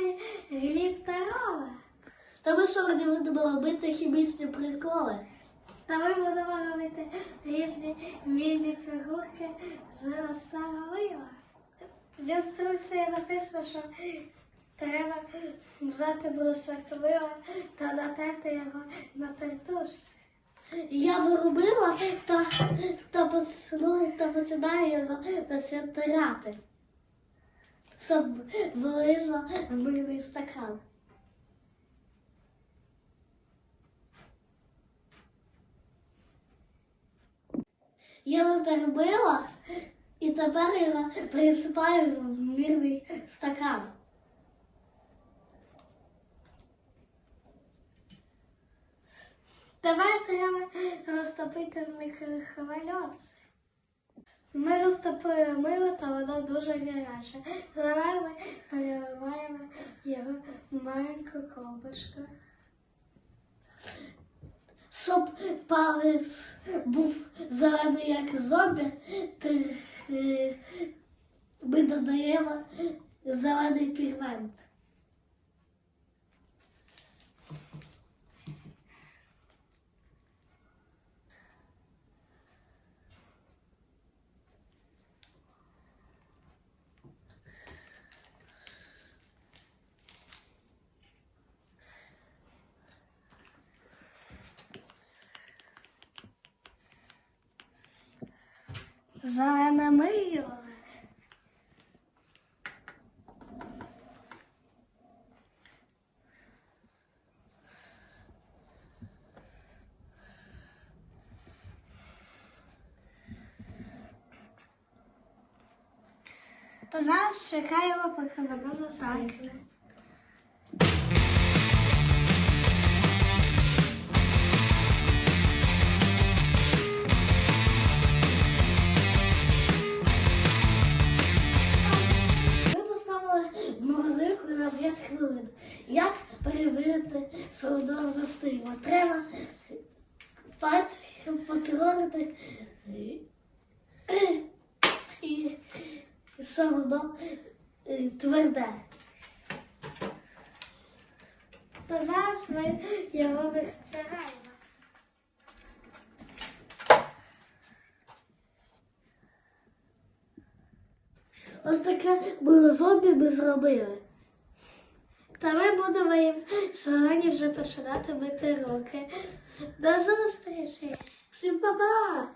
каналі Гліб та Рова. Та ми сьогодні будемо робити хімічні приколи. Та ми будемо робити різні мільні фігурки з розсаровила. В інструкції написано, що треба взяти брусок та натерти його на тертушці. Я би робила та, та, почну, та починаю його насвятирати. Щоб вилизла в мильний стакан. Я натербила і тепер його присипаю в мірний стакан. Тепер треба розтопити в мікрохвильовці. Ми розтопили мило, та воно дуже гаряче. Тепер ми переливаємо його в маленьку колбочку. Щоб палець був зелений, як зомбі, е, ми додаємо зелений пігмент. Зелене мило. Та зараз чекаємо, поки воно засохне. 5 хвилин. Як перевірити солодову застигла? Треба пальцем потрогати і все е, тверде. Та зараз ми його вихцягаємо. Ось таке було зомбі ми зробили. Та ми будемо їм сьогодні вже починати мити руки. До зустрічі! Всім па-па!